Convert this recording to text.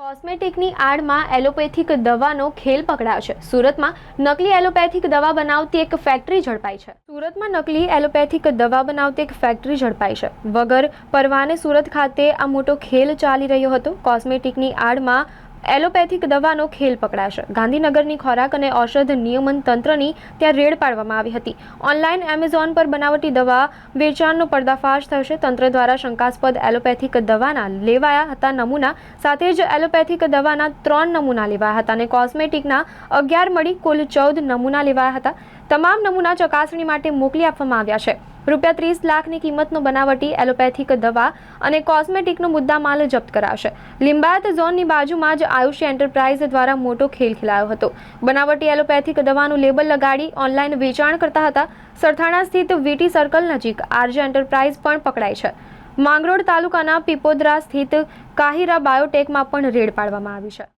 કોસ્મેટિકની આડમાં allopathic દવાનો ખેલ પકડાયો છે. સુરતમાં નકલી એલોપેથિક દવા બનાવતી એક ફેક્ટરી ઝડપાઈ છે. સુરતમાં નકલી એલોપેથિક દવા બનાવતી એક ફેક્ટરી ઝડપાઈ છે. વગર પરવાને સુરત ખાતે આ મોટો ખેલ ચાલી રહ્યો હતો. કોસ્મેટિકની આડમાં એલોપેથિક દવાનો ખેલ પકડાશે. ગાંધીનગરની ખોરાક અને ઔષધ નિયમન તંત્રની ત્યાં રેડ પાડવામાં આવી હતી. ઓનલાઈન એમેઝોન પર બનાવટી દવા વેચાણનો પર્દાફાશ થશે. તંત્ર દ્વારા શંકાસ્પદ એલોપેથિક દવાના લેવાયા હતા નમૂના. સાથે જ એલોપેથિક દવાના ત્રણ નમૂના લેવાયા હતા અને કોસ્મેટિકના અગિયાર મળી કુલ ચૌદ નમૂના લેવાયા હતા. તમામ નમૂના ચકાસણી માટે મોકલી આપવામાં આવ્યા છે. રૂપિયા ત્રીસ લાખની કિંમતનો બનાવટી એલોપેથિક દવા અને કોસ્મેટિકનો મુદ્દામાલ જપ્ત કરાશે. લિંબાયત ઝોનની બાજુમાં જ આયુષ એન્ટરપ્રાઇઝ દ્વારા મોટો ખેલ ખેલાયો હતો. બનાવટી એલોપેથિક દવાનું લેબલ લગાડી ઓનલાઈન વેચાણ કરતા હતા. સરથાણા સ્થિત વીટી સર્કલ નજીક આરજે એન્ટરપ્રાઇઝ પણ પકડાઈ છે. માંગરોળ તાલુકાના પીપોદરા સ્થિત કાહિરા બાયોટેકમાં પણ રેડ પાડવામાં આવી છે.